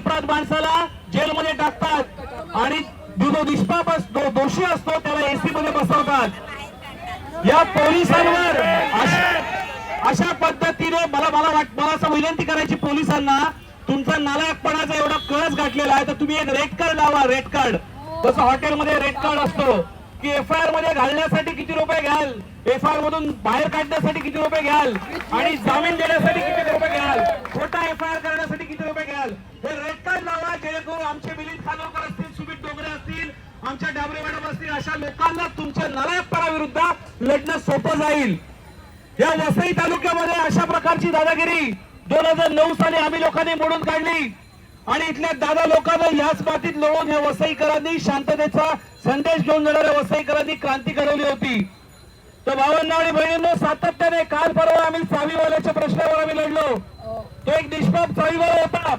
निरपराध माणसाला जेलमध्ये टाकतात आणि जो निष्पाप असतो दोषी असतो त्याला एसी मध्ये बसवतात. या पोलिसांवर अशा अशा पद्धतीने मला मला वाट मला असं विनंती करायची पोलिसांना तुमचा नालायकपणाचा एवढा कळस गाठलेला आहे तर तुम्ही एक रेड कार्ड लावा रेड कार्ड जसं हॉटेलमध्ये रेड कार्ड असतो की एफ आय आरमध्ये घालण्यासाठी किती रुपये घ्याल? एफ आय आर मधून बाहेर काढण्यासाठी किती रुपये घ्याल? आणि जामीन देण्यासाठी किती रुपये घ्याल खोटा एफ आय आर करण्यासाठी किती रुपये घ्याल? हे रेड कार्ड लावा जेणेकरून आमचे मिलिंद खानोरकर असतील सुमित डोंगरे असतील आमच्या डाबरे मॅडम असतील अशा लोकांना तुमच्या नालायकपणा विरुद्ध लढणं सोपं जाईल. या वसई तालुक्यामध्ये अशा प्रकारची दादागिरी दोन हजार नऊ साली आम्ही लोकांनी मोडून काढली. आणि इथल्या दादा लोकांना याच मातीत लोळून या वसईकरांनी शांततेचा संदेश घेऊन जाणाऱ्या वसईकरांनी क्रांती घडवली होती. तर भावांना आणि बहिणींना सातत्याने काल परवा आम्ही चावीवाल्याच्या प्रश्नावर आम्ही लढलो. तो एक निष्पाप चावीवाला होता.